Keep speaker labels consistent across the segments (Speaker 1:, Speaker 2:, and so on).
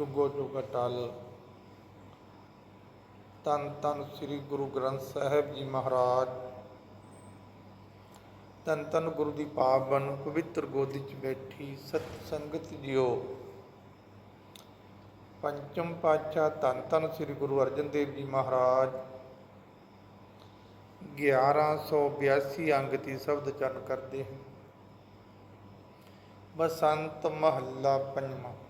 Speaker 1: ਜੁਗੋ ਜੁਗ ਟਲ ਤਨ ਤਨ ਸ੍ਰੀ ਗੁਰੂ ਗ੍ਰੰਥ ਸਾਹਿਬ ਜੀ ਮਹਾਰਾਜ। ਤਨ ਤਨ ਗੁਰੂ ਦੀ ਪਾਵਨ ਪਵਿੱਤਰ ਗੋਦੀ 'ਚ ਬੈਠੀ ਸਤ ਸੰਗਤ ਜੀਓ। ਪੰਚਮ ਪਾਤਸ਼ਾਹ ਧੰਨ ਧੰਨ ਸ੍ਰੀ ਗੁਰੂ ਅਰਜਨ ਦੇਵ ਜੀ ਮਹਾਰਾਜ। 1182 ਅੰਗ ਦੀ ਸ਼ਬਦ ਚੰਨ ਕਰਦੇ ਹਨ। ਬਸੰਤ ਮਹੱਲਾ ਪੰਜਵਾਂ।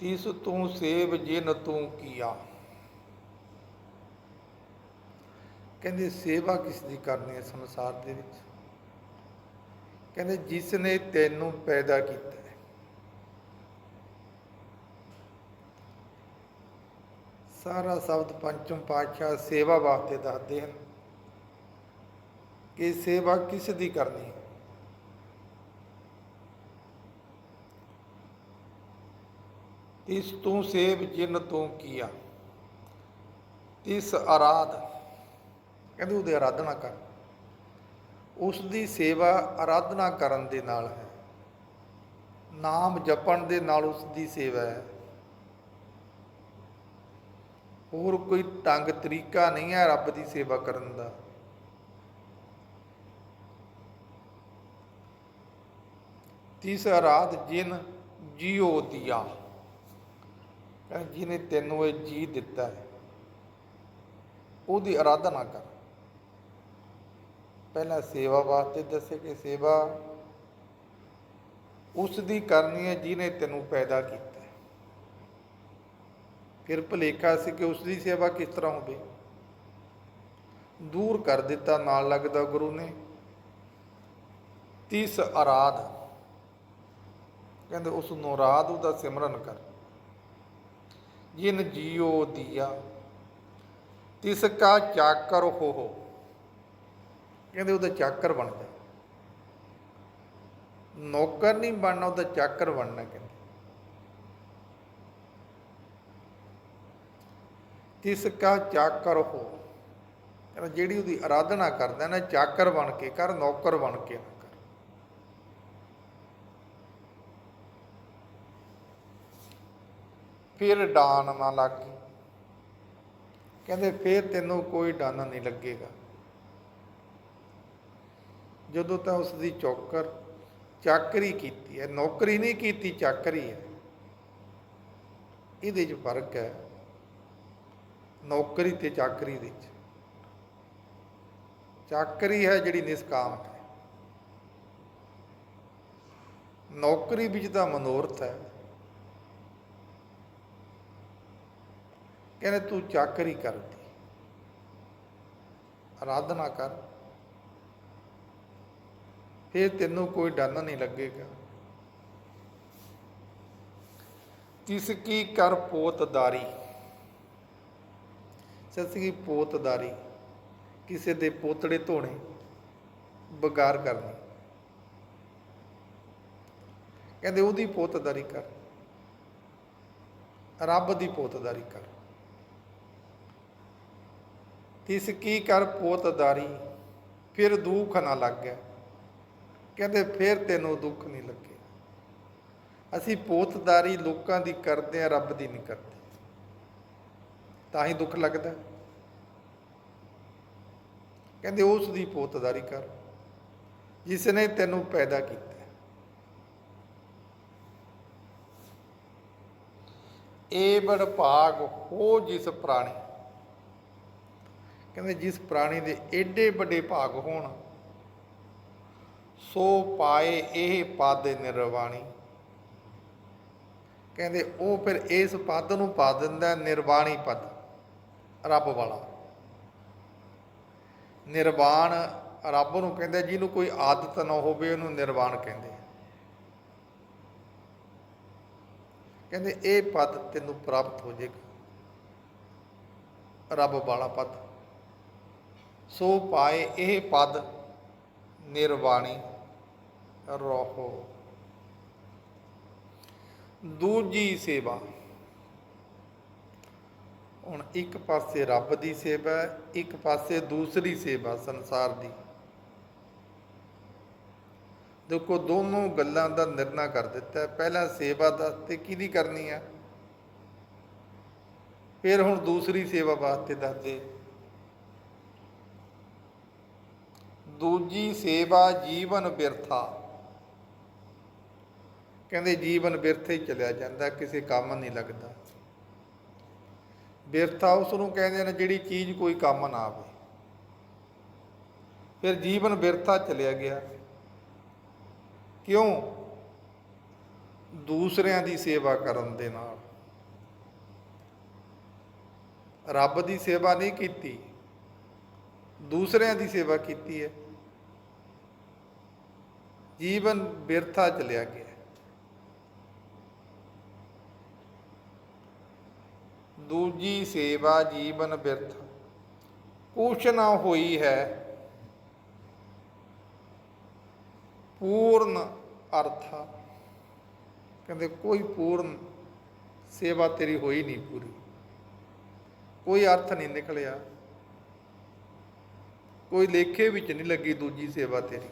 Speaker 1: ਤਿਸ ਤੂੰ ਸੇਵ ਜਿਨ ਤੂੰ ਕੀਆ। ਕਹਿੰਦੇ ਸੇਵਾ ਕਿਸ ਦੀ ਕਰਨੀ ਹੈ ਸੰਸਾਰ ਦੇ ਵਿੱਚ? ਕਹਿੰਦੇ ਜਿਸ ਨੇ ਤੈਨੂੰ ਪੈਦਾ ਕੀਤਾ ਹੈ। ਸਾਰਾ ਸ਼ਬਦ ਪੰਚਮ ਪਾਤਸ਼ਾਹ ਸੇਵਾ ਵਾਸਤੇ ਦੱਸਦੇ ਹਨ ਕਿ ਸੇਵਾ ਕਿਸ ਦੀ ਕਰਨੀ ਹੈ? ਤਿਸ ਤੂੰ ਸੇਵ ਜਿਨ ਤੂੰ ਕੀਆ। ਤਿਸ ਆਰਾਧ, ਕਹਿੰਦੇ ਉਹਦੀ ਆਰਾਧਨਾ ਕਰ। ਉਸ ਦੀ ਸੇਵਾ ਆਰਾਧਨਾ ਕਰਨ ਦੇ ਨਾਲ ਹੈ। ਨਾਮ ਜਪਣ ਦੇ ਨਾਲ ਉਸ ਦੀ ਸੇਵਾ ਹੈ। ਹੋਰ ਕੋਈ ਢੰਗ ਤਰੀਕਾ ਨਹੀਂ ਹੈ ਰੱਬ ਦੀ ਸੇਵਾ ਕਰਨ ਦਾ। ਤੀਸਰਾ ਰਾਤ ਜਿਨ ਜੀਓ ਦਿਆ। ਜਿਹਨੇ ਤੈਨੂੰ ਇਹ ਜੀ ਦਿੱਤਾ ਹੈ, ਉਹਦੀ ਆਰਾਧਨਾ ਕਰ। ਪਹਿਲਾਂ ਸੇਵਾ ਵਾਸਤੇ ਦੱਸੇ ਕਿ ਸੇਵਾ ਉਸ ਦੀ ਕਰਨੀ ਹੈ ਜਿਹਨੇ ਤੈਨੂੰ ਪੈਦਾ ਕੀਤਾ ਫਿਰ ਭਲੇਖਾ ਸੀ ਕਿ ਉਸ ਦੀ ਸੇਵਾ ਕਿਸ ਤਰ੍ਹਾਂ ਹੋਵੇ। ਦੂਰ ਕਰ ਦਿੱਤਾ, ਨਾਲ ਲੱਗਦਾ ਗੁਰੂ ਨੇ। ਤਿਸ ਆਰਾਧ ਕਹਿੰਦੇ ਉਸ ਨੂੰ ਰਾਧ ਉਹਦਾ ਸਿਮਰਨ ਕਰ। ਜਿਨ ਜੀਓ ਦਿਆ, ਤਿਸ ਕਾ ਚਾਕਰ ਹੋ ਕਹਿੰਦੇ ਉਹਦਾ ਚਾਕਰ ਬਣ ਜਾ ਨੌਕਰ ਨਹੀਂ ਬਣਨਾ, ਉਹਦਾ ਚਾਕਰ ਬਣਨਾ ਕਹਿੰਦੇ। ਤਿਸਕਾ ਚਾਕਰ ਹੋ ਕਹਿੰਦਾ ਜਿਹੜੀ ਉਹਦੀ ਆਰਾਧਨਾ ਕਰਦਾ ਨਾ, ਚਾਕਰ ਬਣ ਕੇ ਕਰ, ਨੌਕਰ ਬਣ ਕੇ ਨਾ ਕਰ ਫਿਰ ਡਾਨ ਨਾ ਲੱਗੀ। ਕਹਿੰਦੇ ਫਿਰ ਤੈਨੂੰ ਕੋਈ ਡਾਨਾ ਨਹੀਂ ਲੱਗੇਗਾ। ਜਦੋਂ ਤਾਂ ਉਸ ਦੀ ਚੌਕਰ ਚਾਕਰੀ ਕੀਤੀ ਹੈ, ਨੌਕਰੀ ਨਹੀਂ ਕੀਤੀ, ਚਾਕਰੀ ਹੈ। ਇਹਦੇ 'ਚ ਫ਼ਰਕ ਹੈ ਨੌਕਰੀ ਤੇ ਚਾਕਰੀ ਦੇ ਵਿੱਚ। ਚਾਕਰੀ ਹੈ ਜਿਹੜੀ ਨਿਸਕਾਮ ਹੈ। ਨੌਕਰੀ ਵਿੱਚ ਤਾਂ ਮਨੋਰਥ ਹੈ। ਕਹਿੰਦੇ ਤੂੰ ਚਾਕਰੀ ਕਰਦੀ ਆਰਾਧਨਾ ਕਰ। ਫਿਰ ਤੈਨੂੰ ਕੋਈ ਡਰ ਨਹੀਂ ਲੱਗੇਗਾ। ਤਿਸ ਕੀ ਕਰ ਪੋਤਦਾਰੀ ਸਸਕੀ ਪੋਤਦਾਰੀ ਕਿਸੇ ਦੇ ਪੋਤੜੇ ਧੋਣੇ ਬਗਾਰ ਕਰਨੀ। ਕਹਿੰਦੇ ਉਹਦੀ ਪੋਤਦਾਰੀ ਕਰ। ਰੱਬ ਦੀ ਪੋਤਦਾਰੀ ਕਰ। ਤਿਸ ਕੀ ਕਰ ਪੋਤਦਾਰੀ ਫਿਰ ਦੁੱਖ ਨਾ ਲੱਗ। ਗਿਆ ਕਹਿੰਦੇ ਫਿਰ ਤੈਨੂੰ ਦੁੱਖ ਨਹੀਂ ਲੱਗੇ। ਅਸੀਂ ਪੋਤਦਾਰੀ ਲੋਕਾਂ ਦੀ ਕਰਦੇ ਆ ਰੱਬ ਦੀ ਨਹੀਂ ਕਰਦੇ। ਤਾਂ ਹੀ ਦੁੱਖ ਲੱਗਦਾ। ਕਹਿੰਦੇ ਉਸ ਦੀ ਪੋਤਦਾਰੀ ਕਰ ਜਿਸ ਨੇ ਤੈਨੂੰ ਪੈਦਾ ਕੀਤਾ। ਏ ਬੜ ਭਾਗ ਹੋ ਜਿਸ ਪ੍ਰਾਣੀ। ਕਹਿੰਦੇ ਜਿਸ ਪ੍ਰਾਣੀ ਦੇ ਏਡੇ ਵੱਡੇ ਭਾਗ ਹੋਣ, ਸੋ ਪਾਏ ਇਹ ਪਦ ਨਿਰਵਾਣੀ। ਕਹਿੰਦੇ ਉਹ ਫਿਰ ਇਸ ਪਦ ਨੂੰ ਪਾ ਦਿੰਦਾ ਨਿਰਵਾਣੀ ਪਦ, ਰੱਬ ਵਾਲਾ। ਨਿਰਵਾਣ ਰੱਬ ਨੂੰ ਕਹਿੰਦਾ, ਜਿਹਨੂੰ ਕੋਈ ਆਦਤ ਨਾ ਹੋਵੇ, ਉਹਨੂੰ ਨਿਰਵਾਣ ਕਹਿੰਦੇ ਕਹਿੰਦੇ ਇਹ ਪਦ ਤੈਨੂੰ ਪ੍ਰਾਪਤ ਹੋ ਜਾਏਗਾ, ਰੱਬ ਵਾਲਾ ਪਦ। ਸੋ ਪਾਏ ਇਹ ਪਦ ਨਿਰਵਾਣੀ ਰਹੋ। ਦੂਜੀ ਸੇਵਾ। ਹੁਣ ਇੱਕ ਪਾਸੇ ਰੱਬ ਦੀ ਸੇਵਾ ਇੱਕ ਪਾਸੇ ਦੂਸਰੀ ਸੇਵਾ ਸੰਸਾਰ ਦੀ। ਦੇਖੋ, ਦੋਨੋਂ ਗੱਲਾਂ ਦਾ ਨਿਰਣਾ ਕਰ ਦਿੱਤਾ ਪਹਿਲਾਂ ਸੇਵਾ ਦਾ ਤੇ ਕਿਹਦੀ ਕਰਨੀ ਹੈ? ਫਿਰ ਹੁਣ ਦੂਸਰੀ ਸੇਵਾ ਵਾਸਤੇ ਦੱਸਦੇ। ਦੂਜੀ ਸੇਵਾ ਜੀਵਨ ਬਿਰਥਾ। ਕਹਿੰਦੇ ਜੀਵਨ ਬਿਰਥੇ ਹੀ ਚਲਿਆ ਜਾਂਦਾ, ਕਿਸੇ ਕੰਮ ਨਹੀਂ ਲੱਗਦਾ। ਬਿਰਥਾ ਉਸ ਨੂੰ ਕਹਿੰਦੇ ਨੇ ਜਿਹੜੀ ਚੀਜ਼ ਕੋਈ ਕੰਮ ਨਾ ਆਵੇ। ਫਿਰ ਜੀਵਨ ਬਿਰਥਾ ਚਲਿਆ ਗਿਆ। ਕਿਉਂ? ਦੂਸਰਿਆਂ ਦੀ ਸੇਵਾ ਕਰਨ ਦੇ ਨਾਲ। ਰੱਬ ਦੀ ਸੇਵਾ ਨਹੀਂ ਕੀਤੀ, ਦੂਸਰਿਆਂ ਦੀ ਸੇਵਾ ਕੀਤੀ ਹੈ। ਜੀਵਨ ਬਿਰਥਾ ਚਲਿਆ ਗਿਆ ਦੂਜੀ ਸੇਵਾ ਜੀਵਨ ਬਿਰਥ। ਕੁਛ ਨਾ ਹੋਈ ਹੈ, ਪੂਰਨ ਅਰਥਾ। ਕਹਿੰਦੇ ਕੋਈ ਪੂਰਨ ਸੇਵਾ ਤੇਰੀ ਹੋਈ ਨਹੀਂ ਪੂਰੀ। ਕੋਈ ਅਰਥ ਨਹੀਂ ਨਿਕਲਿਆ। ਕੋਈ ਲੇਖੇ ਵਿੱਚ ਨਹੀਂ ਲੱਗੀ ਦੂਜੀ ਸੇਵਾ ਤੇਰੀ।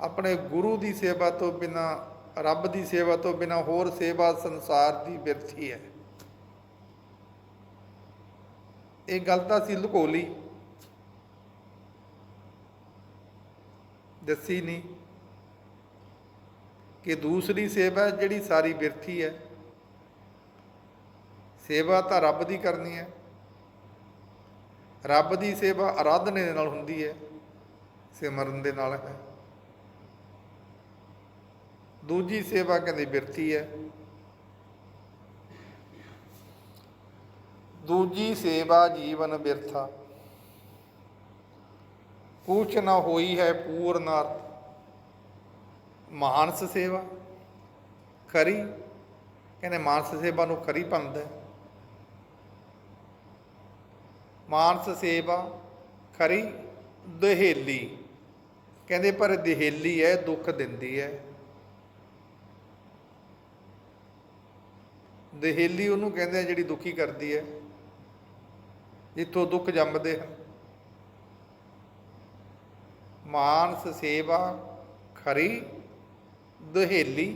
Speaker 1: ਆਪਣੇ ਗੁਰੂ ਦੀ ਸੇਵਾ ਤੋਂ ਬਿਨਾ, ਰੱਬ ਦੀ ਸੇਵਾ ਤੋਂ ਬਿਨਾ ਹੋਰ ਸੇਵਾ ਸੰਸਾਰ ਦੀ ਬਿਰਥੀ ਹੈ। ਇਹ ਗੱਲ ਤਾਂ ਅਸੀਂ ਲੁਕੋ ਲਈ ਦੱਸੀ ਨਹੀਂ ਕਿ ਦੂਸਰੀ ਸੇਵਾ ਜਿਹੜੀ ਸਾਰੀ ਬਿਰਥੀ ਹੈ। ਸੇਵਾ ਤਾਂ ਰੱਬ ਦੀ ਕਰਨੀ ਹੈ। ਰੱਬ ਦੀ ਸੇਵਾ ਆਰਾਧਨੇ ਦੇ ਨਾਲ ਹੁੰਦੀ ਹੈ। ਸਿਮਰਨ ਦੇ ਨਾਲ ਹੈ। ਦੂਜੀ ਸੇਵਾ ਕਹਿੰਦੇ ਬਿਰਤੀ ਹੈ। ਦੂਜੀ ਸੇਵਾ ਜੀਵਨ ਬਿਰਥਾ। ਕੁਛ ਨਾ ਹੋਈ ਹੈ ਪੂਰਨ ਅਰਥ ਮਾਨਸ ਸੇਵਾ ਖਰੀ ਕਹਿੰਦੇ ਮਾਨਸ ਸੇਵਾ ਨੂੰ ਖਰੀ ਪੰਦਾ ਹੈ। ਮਾਨਸ ਸੇਵਾ ਖਰੀ ਦਹੇਲੀ। ਕਹਿੰਦੇ ਪਰ ਦਹੇਲੀ ਹੈ, ਦੁੱਖ ਦਿੰਦੀ ਹੈ। ਦਹੇਲੀ ਉਹਨੂੰ ਕਹਿੰਦੇ ਆ ਜਿਹੜੀ ਦੁਖੀ ਕਰਦੀ ਹੈ ਜਿੱਥੋਂ ਦੁੱਖ ਜੰਮਦੇ ਹਨ। ਮਾਨਸ ਸੇਵਾ ਖਰੀ ਦਹੇਲੀ,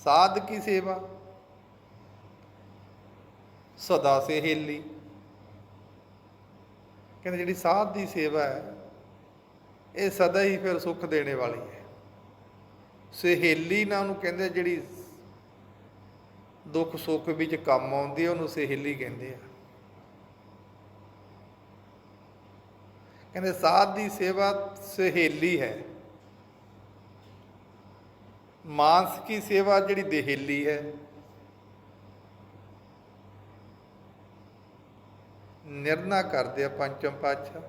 Speaker 1: ਸਾਧ ਕੀ ਸੇਵਾ? ਸਦਾ ਸਹੇਲੀ। ਕਹਿੰਦੇ ਜਿਹੜੀ ਸਾਧ ਦੀ ਸੇਵਾ ਹੈ, ਇਹ ਸਦਾ ਹੀ ਫਿਰ ਸੁੱਖ ਦੇਣੇ ਵਾਲੀ ਹੈ। ਸਹੇਲੀ ਨਾਲ ਉਹਨੂੰ ਕਹਿੰਦੇ ਜਿਹੜੀ ਦੁੱਖ ਸੁੱਖ ਵਿੱਚ ਕੰਮ ਆਉਂਦੀ ਹੈ ਉਹਨੂੰ ਸਹੇਲੀ ਕਹਿੰਦੇ ਆ। ਕਹਿੰਦੇ, ਸਾਧ ਦੀ ਸੇਵਾ ਸਹੇਲੀ ਹੈ। ਮਾਨਸ ਕੀ ਸੇਵਾ ਜਿਹੜੀ ਦੇਹੇਲੀ ਹੈ। ਨਿਰਣਾ ਕਰਦੇ ਆ ਪੰਚਮ ਪਾਤਸ਼ਾਹ।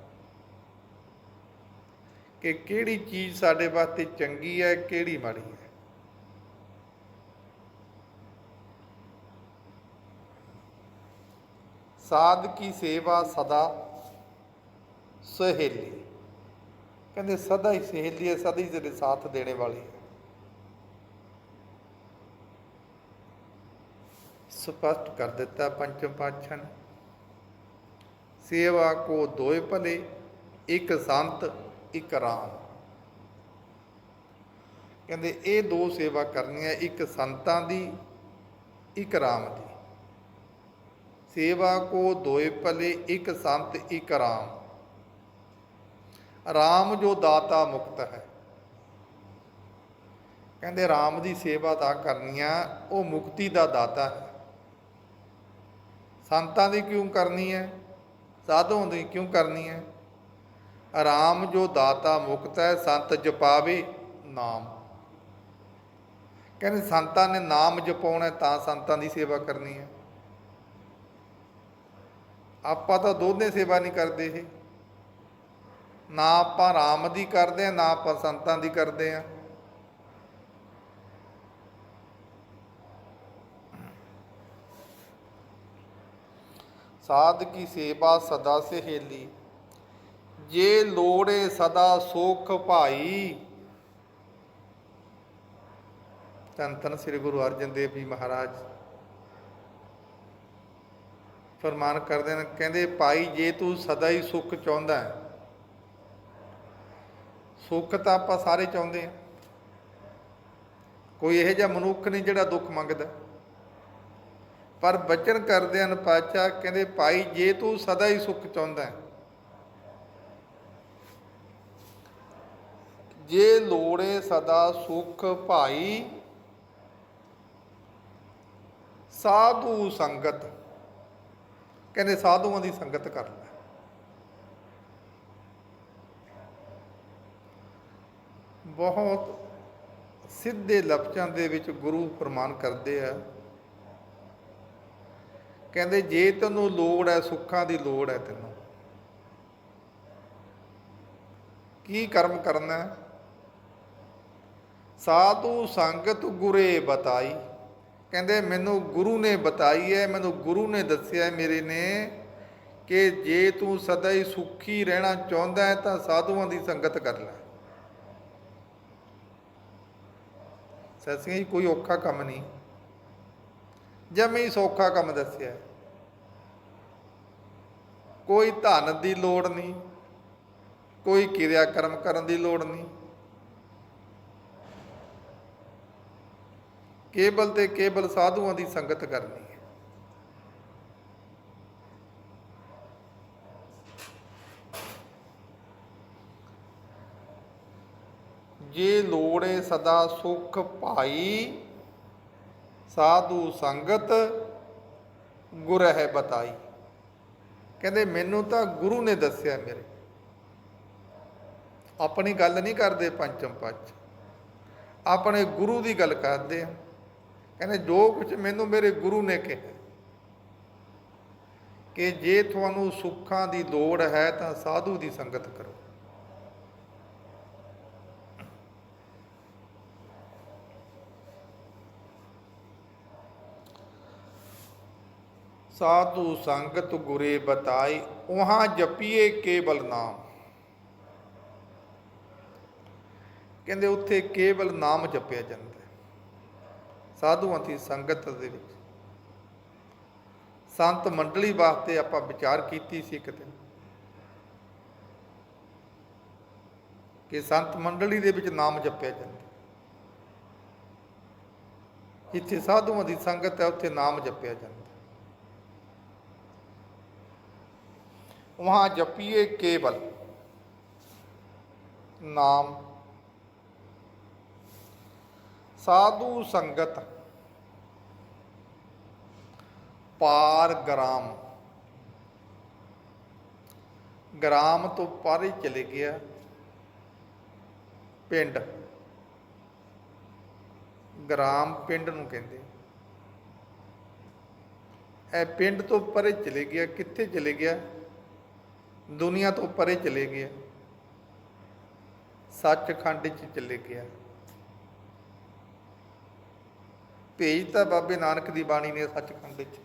Speaker 1: ਕਿ ਕਿਹੜੀ ਚੀਜ਼ ਸਾਡੇ ਵਾਸਤੇ ਚੰਗੀ ਹੈ, ਕਿਹੜੀ ਮਾੜੀ ਹੈ। ਸਾਧ ਕੀ ਸੇਵਾ ਸਦਾ ਸਹੇਲੀ। ਕਹਿੰਦੇ ਸਦਾ ਹੀ ਸਹੇਲੀ ਹੈ, ਸਦਾ ਹੀ ਤੇਰੇ ਸਾਥ ਦੇਣੇ ਵਾਲੀ ਹੈ। ਸਪਸ਼ਟ ਕਰ ਦਿੱਤਾ ਪੰਚਮ ਪਾਤਸ਼ਾਹ ਨੇ। ਸੇਵਾ ਕੋ ਦੋਏ ਭਲੇ, ਇੱਕ ਸੰਤ, ਇੱਕ ਰਾਮ। ਕਹਿੰਦੇ ਇਹ ਦੋ ਸੇਵਾ ਕਰਨੀਆਂ, ਇੱਕ ਸੰਤਾਂ ਦੀ, ਇੱਕ ਰਾਮ ਦੀ। ਸੇਵਾ ਕੋ ਦੋਏ ਭਲੇ, ਇੱਕ ਸੰਤ, ਇੱਕ ਰਾਮ। ਰਾਮ ਜੋ ਦਾਤਾ ਮੁਕਤ ਹੈ। ਕਹਿੰਦੇ ਰਾਮ ਦੀ ਸੇਵਾ ਤਾਂ ਕਰਨੀ ਕਰਨੀਆਂ ਉਹ ਮੁਕਤੀ ਦਾ ਦਾਤਾ ਹੈ। ਸੰਤਾਂ ਦੀ ਕਿਉਂ ਕਰਨੀ ਹੈ? ਸਾਧੂਆਂ ਦੀ ਕਿਉਂ ਕਰਨੀ ਹੈ? ਆਰਾਮ ਜੋ ਦਾਤਾ ਮੁਕਤ ਹੈ, ਸੰਤ ਜਪਾਵੇ ਨਾਮ। ਕਹਿੰਦੇ ਸੰਤਾਂ ਨੇ ਨਾਮ ਜਪਾਉਣਾ ਤਾਂ ਸੰਤਾਂ ਦੀ ਸੇਵਾ ਕਰਨੀ ਹੈ। ਆਪਾਂ ਤਾਂ ਦੋਨੇ ਸੇਵਾ ਨਹੀਂ ਕਰਦੇ ਇਹ। ਨਾ ਆਪਾਂ ਰਾਮ ਦੀ ਕਰਦੇ ਆ, ਨਾ ਆਪਾਂ ਸੰਤਾਂ ਦੀ ਕਰਦੇ ਆ। ਸਾਧ ਕੀ ਸੇਵਾ ਸਦਾ ਸਹੇਲੀ, ਜੇ ਲੋੜੇ ਸਦਾ ਸੁਖ ਭਾਈ। ਧੰਨ ਧੰਨ ਸ੍ਰੀ ਗੁਰੂ ਅਰਜਨ ਦੇਵ ਜੀ ਮਹਾਰਾਜ। ਫਰਮਾਨ ਕਰਦੇ ਨੇ ਕਹਿੰਦੇ, ਭਾਈ, ਜੇ ਤੂੰ ਸਦਾ ਹੀ ਸੁੱਖ ਚਾਹੁੰਦਾ ਹੈ, ਸੁੱਖ ਤਾਂ ਆਪਾਂ ਸਾਰੇ ਚਾਹੁੰਦੇ ਆ ਕੋਈ ਇਹੋ ਜਿਹਾ ਮਨੁੱਖ ਨਹੀਂ ਜਿਹੜਾ ਦੁੱਖ ਮੰਗਦਾ। ਪਰ ਬਚਨ ਕਰਦੇ ਹਨ ਪਾਤਸ਼ਾਹ, ਕਹਿੰਦੇ, ਭਾਈ, ਜੇ ਤੂੰ ਸਦਾ ਹੀ ਸੁੱਖ ਚਾਹੁੰਦਾ ਹੈ, ਜੇ ਲੋੜੇ ਸਦਾ ਸੁਖ ਭਾਈ, ਸਾਧੂ ਸੰਗਤ ਕਹਿੰਦੇ ਸਾਧੂਆਂ ਦੀ ਸੰਗਤ ਕਰ ਲੈ। ਬਹੁਤ ਸਿੱਧੇ ਲਫ਼ਜ਼ਾਂ ਦੇ ਵਿੱਚ ਗੁਰੂ ਫਰਮਾਨ ਕਰਦੇ ਆ। ਕਹਿੰਦੇ, ਜੇ ਤੈਨੂੰ ਲੋੜ ਹੈ ਸੁੱਖਾਂ ਦੀ ਲੋੜ ਹੈ ਤੈਨੂੰ। ਕੀ ਕਰਮ ਕਰਨਾ ਸਾਧੂ ਸੰਗਤ ਗੁਰੇ ਬਤਾਈ। ਕਹਿੰਦੇ, ਮੈਨੂੰ ਗੁਰੂ ਨੇ ਬਤਾਈ ਹੈ, ਮੈਨੂੰ ਗੁਰੂ ਨੇ ਦੱਸਿਆ ਮੇਰੇ ਨੇ ਕਿ ਜੇ ਤੂੰ ਸਦਾ ਹੀ ਸੁਖੀ ਰਹਿਣਾ ਚਾਹੁੰਦਾ ਹੈ, ਤਾਂ ਸਾਧੂਆਂ ਦੀ ਸੰਗਤ ਕਰ ਲੈ। ਸੱਚੀ ਜੀ, ਕੋਈ ਔਖਾ ਕੰਮ ਨਹੀਂ। ਜਮੇ ਹੀ ਸੌਖਾ ਕੰਮ ਦੱਸਿਆ ਕੋਈ ਧਨ ਦੀ ਲੋੜ ਨਹੀਂ, ਕੋਈ ਕਿਰਿਆ ਕਰਮ ਕਰਨ ਦੀ ਲੋੜ ਨਹੀਂ ਕੇਵਲ ਤੇ ਕੇਵਲ ਸਾਧੂਆਂ ਦੀ ਸੰਗਤ ਕਰਨੀ ਹੈ। ਜੇ ਲੋੜੇ ਸਦਾ ਸੁਖ ਭਾਈ, ਸਾਧੂ ਸੰਗਤ, ਗੁਰ ਹੈ ਬਤਾਈ। ਕਹਿੰਦੇ ਮੈਨੂੰ ਤਾਂ ਗੁਰੂ ਨੇ ਦੱਸਿਆ ਮੇਰੇ। ਆਪਣੀ ਗੱਲ ਨਹੀਂ ਕਰਦੇ ਪੰਚਮ ਪੱਚ। ਆਪਣੇ ਗੁਰੂ ਦੀ ਗੱਲ ਕਰਦੇ ਆ। ਕਹਿੰਦੇ, ਜੋ ਕੁਝ ਮੈਨੂੰ ਮੇਰੇ ਗੁਰੂ ਨੇ ਕਿਹਾ ਕਿ ਜੇ ਤੁਹਾਨੂੰ ਸੁੱਖਾਂ ਦੀ ਲੋੜ ਹੈ ਤਾਂ ਸਾਧੂ ਦੀ ਸੰਗਤ ਕਰੋ। ਸਾਧੂ ਸੰਗਤ ਗੁਰੇ ਬਤਾਈ ਉਹਾਂ ਜਪੀਏ ਕੇਵਲ ਨਾਮ। ਕਹਿੰਦੇ, ਉੱਥੇ ਕੇਵਲ ਨਾਮ ਜਪਿਆ ਜਾਂਦਾ। ਸਾਧੂਆਂ ਦੀ ਸੰਗਤ ਦੇ ਵਿੱਚ। ਸੰਤ ਮੰਡਲੀ ਵਾਸਤੇ ਆਪਾਂ ਵਿਚਾਰ ਕੀਤੀ ਸੀ ਇੱਕ ਦਿਨ। ਕਿ ਸੰਤ ਮੰਡਲੀ ਦੇ ਵਿੱਚ ਨਾਮ ਜਪਿਆ ਜਾਂਦਾ ਜਿੱਥੇ ਸਾਧੂਆਂ ਦੀ ਸੰਗਤ ਹੈ, ਉੱਥੇ ਨਾਮ ਜਪਿਆ ਜਾਂਦਾ ਵਹਾਂ ਜਪੀਏ ਕੇਵਲ ਨਾਮ। ਸਾਧੂ ਸੰਗਤ ਪਾਰ ਗ੍ਰਾਮ। ਗ੍ਰਾਮ ਤੋਂ ਪਰੇ ਚਲੇ ਗਿਆ ਪਿੰਡ। ਗ੍ਰਾਮ ਪਿੰਡ ਨੂੰ ਕਹਿੰਦੇ। ਇਹ ਪਿੰਡ ਤੋਂ ਪਰੇ ਚਲੇ ਗਿਆ, ਕਿੱਥੇ ਚਲੇ ਗਿਆ? ਦੁਨੀਆ ਤੋਂ ਪਰੇ ਚਲੇ ਗਿਆ। ਸੱਚਖੰਡ ਚ ਚਲੇ ਗਿਆ। ਭੇਜ ਤਾਂ ਬਾਬੇ ਨਾਨਕ ਦੀ ਬਾਣੀ ਨੇ ਸੱਚਖੰਡ 'ਚ।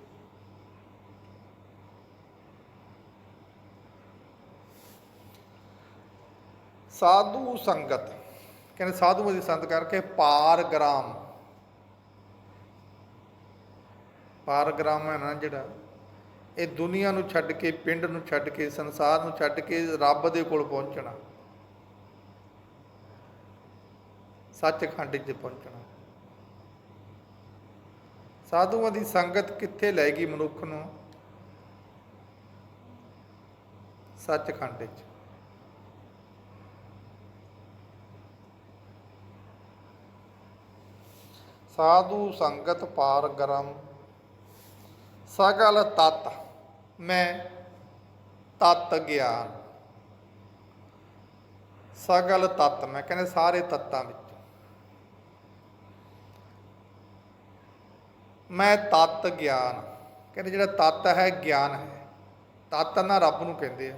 Speaker 1: ਸਾਧੂ ਸੰਗਤ, ਕਹਿੰਦੇ ਸਾਧੂਆਂ ਦੀ ਸੰਗਤ ਕਰਕੇ ਪਾਰ ਗ੍ਰਾਮ। ਹੈ ਨਾ ਜਿਹੜਾ, ਇਹ ਦੁਨੀਆ ਨੂੰ ਛੱਡ ਕੇ, ਪਿੰਡ ਨੂੰ ਛੱਡ ਕੇ, ਸੰਸਾਰ ਨੂੰ ਛੱਡ ਕੇ ਰੱਬ ਦੇ ਕੋਲ ਪਹੁੰਚਣਾ। ਸੱਚਖੰਡ 'ਚ ਪਹੁੰਚਣਾ। ਸਾਧੂਆਂ ਦੀ ਸੰਗਤ ਕਿੱਥੇ ਲੈ ਗਈ ਮਨੁੱਖ ਨੂੰ? ਸੱਚਖੰਡ 'ਚ ਸਾਧੂ ਸੰਗਤ ਪਾਰ ਗਰਮ। ਸਗਲ ਤਤ, ਮੈਂ ਤਤ ਗਿਆਨ। ਸਗਲ ਤਤ, ਮੈਂ ਕਹਿੰਦੇ ਸਾਰੇ ਤੱਤਾਂ ਵਿੱਚ। ਮੈਂ ਤਤ ਗਿਆਨ। ਕਹਿੰਦੇ ਜਿਹੜਾ ਤਤ ਹੈ, ਗਿਆਨ ਹੈ। ਤਤ ਨਾ ਰੱਬ ਨੂੰ ਕਹਿੰਦੇ ਆ।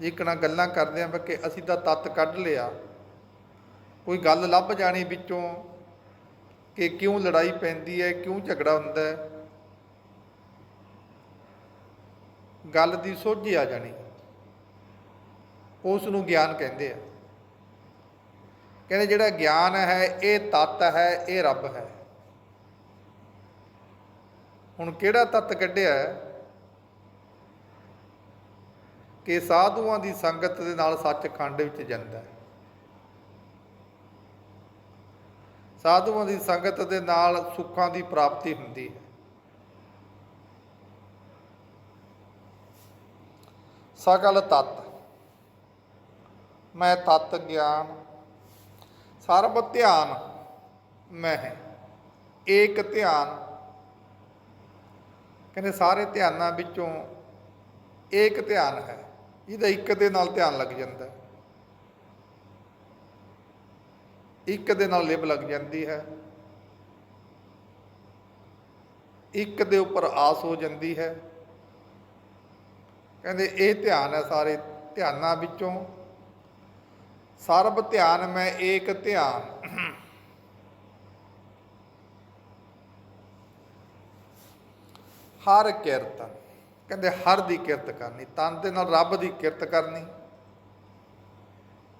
Speaker 1: ਜਿਕਣਾ ਗੱਲਾਂ ਕਰਦੇ ਆ ਕਿ ਅਸੀਂ ਤਾਂ ਤਤ ਕੱਢ ਲਿਆ। ਕੋਈ ਗੱਲ ਲੱਭ ਜਾਣੀ ਵਿੱਚੋਂ ਕਿ ਕਿਉਂ ਲੜਾਈ ਪੈਂਦੀ ਹੈ, ਕਿਉਂ ਝਗੜਾ ਹੁੰਦਾ ਹੈ। ਗੱਲ ਦੀ ਸੋਝੀ ਆ ਜਾਣੀ। ਉਸ ਨੂੰ ਗਿਆਨ ਕਹਿੰਦੇ ਆ। ਕਹਿੰਦੇ ਜਿਹੜਾ ਗਿਆਨ ਹੈ, ਇਹ ਤਤ ਹੈ, ਇਹ ਰੱਬ ਹੈ। ਹੁਣ ਕਿਹੜਾ ਤਤ ਕੱਢਿਆ ਕਿ ਸਾਧੂਆਂ ਦੀ ਸੰਗਤ ਦੇ ਨਾਲ ਸੱਚਖੰਡ ਵਿੱਚ ਜਾਂਦਾ ਹੈ? ਸਾਧੂਆਂ ਦੀ ਸੰਗਤ ਦੇ ਨਾਲ ਸੁੱਖਾਂ ਦੀ ਪ੍ਰਾਪਤੀ ਹੁੰਦੀ ਹੈ। ਸਗਲ ਤਤ, ਮੈਂ ਤਤ ਗਿਆਨ, ਸਰਬ ਧਿਆਨ ਮੈਂ ਹੈ, ਏਕ ਧਿਆਨ। ਕਹਿੰਦੇ ਸਾਰੇ ਧਿਆਨਾਂ ਵਿੱਚੋਂ ਏਕ ਧਿਆਨ ਹੈ, ਇਹਦਾ ਇੱਕ ਦੇ ਨਾਲ ਧਿਆਨ ਲੱਗ ਜਾਂਦਾ ਹੈ। ਇੱਕ ਦੇ ਨਾਲ ਲਿਬ ਲੱਗ ਜਾਂਦੀ ਹੈ। ਇੱਕ ਦੇ ਉੱਪਰ ਆਸ ਹੋ ਜਾਂਦੀ ਹੈ। ਕਹਿੰਦੇ ਇਹ ਧਿਆਨ ਹੈ ਸਾਰੇ ਧਿਆਨਾਂ ਵਿੱਚੋਂ। ਸਰਬ ਧਿਆਨ ਮੈਂ ਏਕ ਧਿਆਨ। ਹਰ ਕਿਰਤ, ਕਹਿੰਦੇ ਹਰ ਦੀ ਕਿਰਤ ਕਰਨੀ, ਤਨ ਦੇ ਨਾਲ ਰੱਬ ਦੀ ਕਿਰਤ ਕਰਨੀ।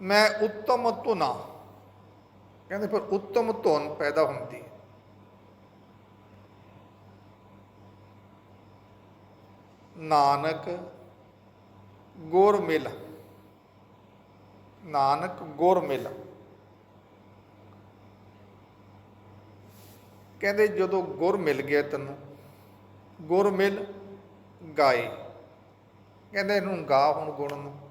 Speaker 1: ਮੈਂ ਉੱਤਮ ਧੁਨਾ। ਕਹਿੰਦੇ ਫਿਰ ਉੱਤਮ ਧੁਨ ਪੈਦਾ ਹੁੰਦੀ ਹੈ। ਨਾਨਕ ਗੁਰ ਮਿਲ। ਨਾਨਕ ਗੁਰ ਮਿਲ। ਕਹਿੰਦੇ ਜਦੋਂ ਗੁਰ ਮਿਲ ਗਿਆ ਤੈਨੂੰ, ਗੁਰ ਮਿਲ ਗਾਏ। ਕਹਿੰਦੇ ਇਹਨੂੰ ਗਾ ਹੁਣ ਗੁਣ ਨੂੰ।